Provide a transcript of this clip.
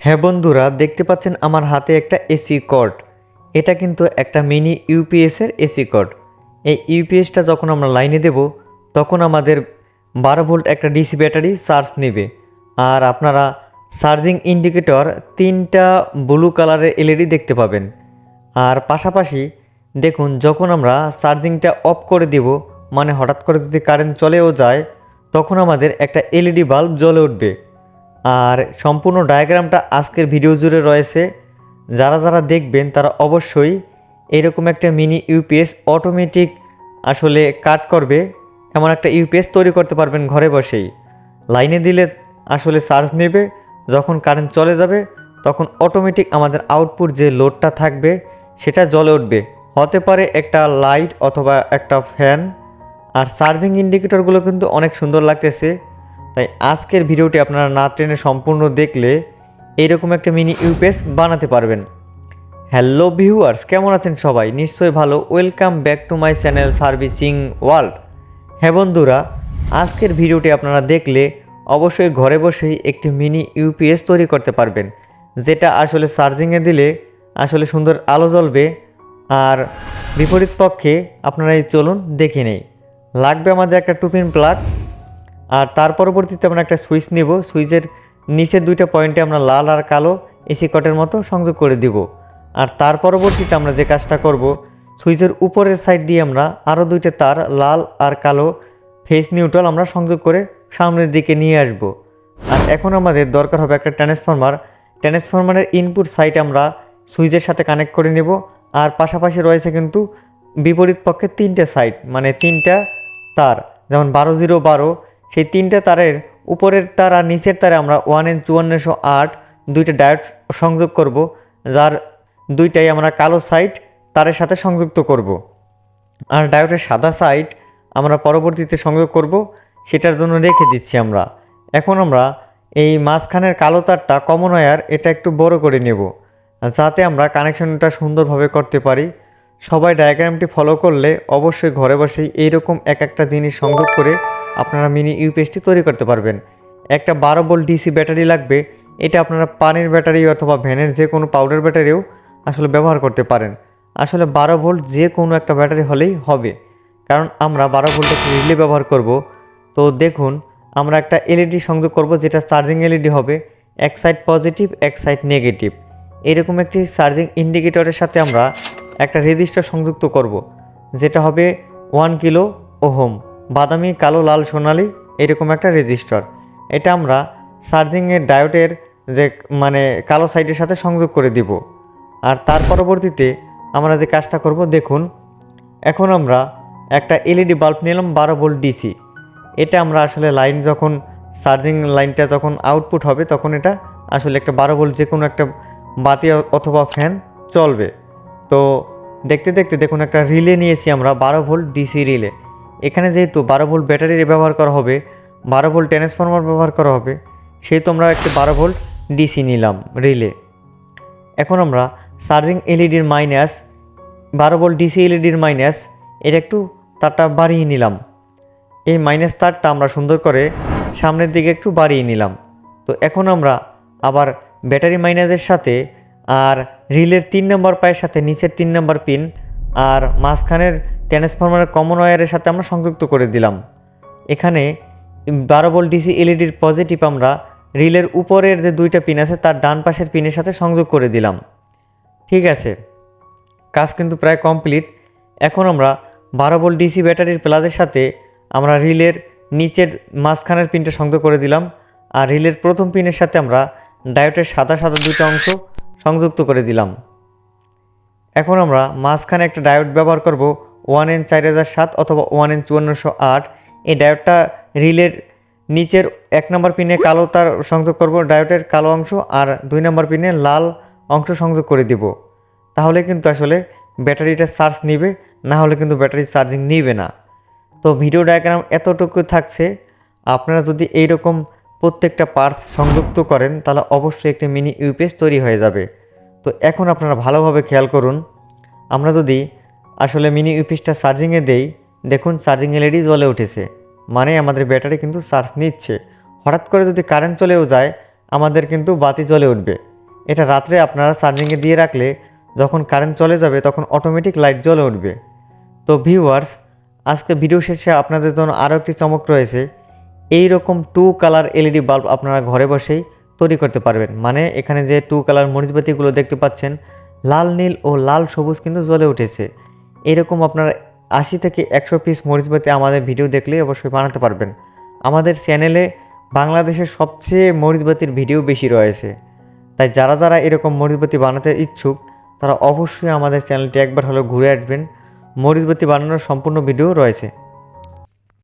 হ্যাঁ বন্ধুরা, দেখতে পাচ্ছেন আমার হাতে একটা এসি কর্ড এটা কিন্তু একটা মিনি ইউপিএসের এসি কর্ড এই ইউপিএসটা যখন আমরা লাইনে দেব, তখন আমাদের বারো ভোল্ট একটা ডিসি ব্যাটারি চার্জ নেবে। আর আপনারা চার্জিং ইন্ডিকেটর তিনটা ব্লু কালারের এলইডি দেখতে পাবেন। আর পাশাপাশি দেখুন, যখন আমরা চার্জিংটা অফ করে দেব মানে হঠাৎ করে যদি কারেন্ট চলেও যায়, তখন আমাদের একটা এলইডি বাল্ব জ্বলে উঠবে। আর সম্পূর্ণ ডায়াগ্রামটা আজকের ভিডিও জুড়ে রয়েছে। যারা যারা দেখবেন, তারা অবশ্যই এরকম একটা মিনি ইউপিএস অটোমেটিক আসলে কাট করবে। এমন একটা ইউপিএস তৈরি করতে পারবেন ঘরে বসেই। লাইনে দিলে আসলে চার্জ নেবে, যখন কারেন্ট চলে যাবে, তখন অটোমেটিক আমাদের আউটপুট যে লোডটা থাকবে, সেটা জ্বলে উঠবে। হতে পারে একটা লাইট অথবা একটা ফ্যান আর চার্জিং ইন্ডিকেটরগুলো কিন্তু অনেক সুন্দর লাগতেছে। তাই আজকের ভিডিওটি আপনারা না টেনে সম্পূর্ণ দেখলে এরকম একটা মিনি ইউপিএস বানাতে পারবেন। হ্যালো ভিউয়ার্স, কেমন আছেন সবাই? নিশ্চয়ই ভালো। Welcome back to my channel servicing world. হ্যাঁ বন্ধুরা, আজকের ভিডিওটি আপনারা দেখলে অবশ্যই ঘরে বসেই একটি মিনি ইউপিএস তৈরি করতে পারবেন, যেটা আসলে চার্জিংয়ে দিলে আসলে সুন্দর আলো জ্বলবে আর বিপরীত পক্ষে আপনারা এই চলুন দেখে নেই। লাগবে আমাদের একটা টুপিন প্লাগ আর তার পরবর্তীতে আমরা একটা সুইচ নিব। সুইচের নিচের দুইটা পয়েন্টে আমরা লাল আর কালো এসি কটের মতো সংযোগ করে দিব। আর তার পরবর্তীতে আমরা যে কাজটা করব, সুইচের উপরের সাইড দিয়ে আমরা আরও দুইটা তার, লাল আর কালো ফেস নিউট্রাল আমরা সংযোগ করে সামনের দিকে নিয়ে আসব। আর এখন আমাদের দরকার হবে একটা ট্রান্সফরমার। ট্রান্সফরমারের ইনপুট সাইড আমরা সুইচের সাথে কানেক্ট করে নেব। আর পাশাপাশি রয়েছে কিন্তু বিপরীত পক্ষে তিনটে সাইড মানে তিনটা তার, যেমন বারো জিরো বারো সেই তিনটে তারের উপরের তার আর নিচের তারে আমরা ওয়ান এন চুয়ান্নশো আট দুইটা ডায়োড সংযোগ করব, যার দুইটাই আমরা কালো সাইট তারের সাথে সংযুক্ত করব। আর ডায়োডের সাদা সাইট আমরা পরবর্তীতে সংযোগ করব, সেটার জন্য রেখে দিচ্ছি আমরা। এখন আমরা এই মাঝখানের কালো তারটা কমন ওয়্যার এটা একটু বড় করে নেব, যাতে আমরা কানেকশনটা সুন্দরভাবে করতে পারি। সবাই ডায়াগ্রামটি ফলো করলে অবশ্যই ঘরে বসেই এইরকম এক একটা জিনিস সংযোগ করে আপনারা মিনি ইউপিএসটি তৈরি করতে পারবেন। একটা বারো বোল্ট ডিসি ব্যাটারি লাগবে। এটা আপনারা পানির ব্যাটারি অথবা ভ্যানের যে কোনো পাউডার ব্যাটারিও আসলে ব্যবহার করতে পারেন। আসলে বারো ভোল্ট যে কোনো একটা ব্যাটারি হলেই হবে। কারণ আমরা বারো ভোল্ট একটা রিলে ব্যবহার করব। তো দেখুন, আমরা একটা এলইডি সংযোগ করব যেটা চার্জিং এলইডি হবে। এক সাইড পজিটিভ এক সাইড নেগেটিভ এরকম একটি চার্জিং ইন্ডিকেটরের সাথে আমরা একটা রেজিস্টার সংযুক্ত করব, যেটা হবে ওয়ান কিলো ওহম বাদামি, কালো, লাল, সোনালি এরকম একটা রেজিস্টার। এটা আমরা চার্জিংয়ের ডায়োডের যে মানে কালো সাইডের সাথে সংযোগ করে দিব। আর তার পরবর্তীতে আমরা যে কাজটা করব, দেখুন, এখন আমরা একটা এলইডি বাল্ব নিলাম বারো ভোল্ট ডিসি। এটা আমরা আসলে লাইন যখন চার্জিং লাইনটা যখন আউটপুট হবে, তখন এটা আসলে একটা বারো ভোল্ট যে কোনো একটা বাতি অথবা ফ্যান চলবে। তো দেখতে দেখতে দেখুন, একটা রিলে নিয়েছি আমরা বারো ভোল্ট ডিসি রিলে। এখানে যেহেতু বারো ভোল্ট ব্যাটারি ব্যবহার করা হবে, বারো ভোল্ট ট্রান্সফরমার ব্যবহার করা হবে, সেহেতু আমরা একটি বারো ভোল্ট ডিসি নিলাম রিলে। এখন আমরা চার্জিং এলইডির মাইনাস, বারো ভোল্ট ডিসি এলইডির মাইনাস এটা একটু তারটা বাড়িয়ে নিলাম। এই মাইনাস তারটা আমরা সুন্দর করে সামনের দিকে একটু বাড়িয়ে নিলাম। তো এখন আমরা আবার ব্যাটারি মাইনাসের সাথে আর রিলের তিন নম্বর পায়ের সাথে নিচের তিন নম্বর পিন আর মাঝখানের ট্রান্সফরমারের কমন ওয়্যারের সাথে আমরা সংযুক্ত করে দিলাম। এখানে বারো ভোল্ট ডিসি এলইডির পজিটিভ আমরা রিলের উপরের যে দুইটা পিন আছে তার ডান পাশের পিনের সাথে সংযোগ করে দিলাম। ঠিক আছে, কাজ কিন্তু প্রায় কমপ্লিট। এখন আমরা বারো ভোল্ট ডিসি ব্যাটারির প্লাজের সাথে আমরা রিলের নিচের মাঝখানের পিনটা সংযোগ করে দিলাম আর রিলের প্রথম পিনের সাথে আমরা ডায়োটের সাদা সাদা দুটো অংশ সংযুক্ত করে দিলাম। এখন আমরা মাঝখানে একটা ডায়োড ব্যবহার করব ওয়ান এন চার হাজার সাত অথবা ওয়ান এন চুয়ান্নশো আট। এই ডায়োডটা রিলের নিচের এক নম্বর পিনে কালো তার সংযোগ করব, ডায়োডের কালো অংশ, আর দুই নম্বর পিনে লাল অংশ সংযোগ করে দিব। তাহলে কিন্তু আসলে ব্যাটারিটা চার্জ নিবে, না হলে কিন্তু ব্যাটারি চার্জিং নিবে না। তো ভিডিও ডায়াগ্রাম এতটুকু থাকছে। আপনারা যদি এইরকম প্রত্যেকটা পার্টস সংযুক্ত করেন, তাহলে অবশ্যই একটি মিনি ইউপিএস তৈরি হয়ে যাবে। তো এখন আপনারা ভালোভাবে খেয়াল করুন। আমরা যদি আসলে মিনি ইউপিএসটা চার্জিংয়ে দেই, দেখুন চার্জিং এলইডি জ্বলে উঠেছে। মানে আমাদের ব্যাটারি কিন্তু চার্জ নিচ্ছে। হঠাৎ করে যদি কারেন্ট চলেও যায়, আমাদের কিন্তু বাতি জ্বলে উঠবে। এটা রাত্রে আপনারা চার্জিংয়ে দিয়ে রাখলে যখন কারেন্ট চলে যাবে, তখন অটোমেটিক লাইট জ্বলে উঠবে। তো ভিউয়ার্স আজকে ভিডিও শেষে আপনাদের জন্য আরও একটি চমক রয়েছে। এই রকম টু কালার এলইডি বাল্ব আপনারা ঘরে বসেই তৈরি করতে পারবেন। মানে এখানে যে টু কালার মরিচবাতিগুলো দেখতে পাচ্ছেন, লাল, নীল ও লাল সবুজ কিন্তু জ্বলে উঠেছে। এরকম আপনারা আশি থেকে একশো পিস মরিচবাতি আমাদের ভিডিও দেখলে অবশ্যই বানাতে পারবেন। আমাদের চ্যানেলে বাংলাদেশের সবচেয়ে মরিচবাতির ভিডিও বেশি রয়েছে। তাই যারা যারা এরকম মরিচবাতি বানাতে ইচ্ছুক, তারা অবশ্যই আমাদের চ্যানেলটি একবার হলেও ঘুরে আসবেন। মরিচবাতি বানানোর সম্পূর্ণ ভিডিও রয়েছে।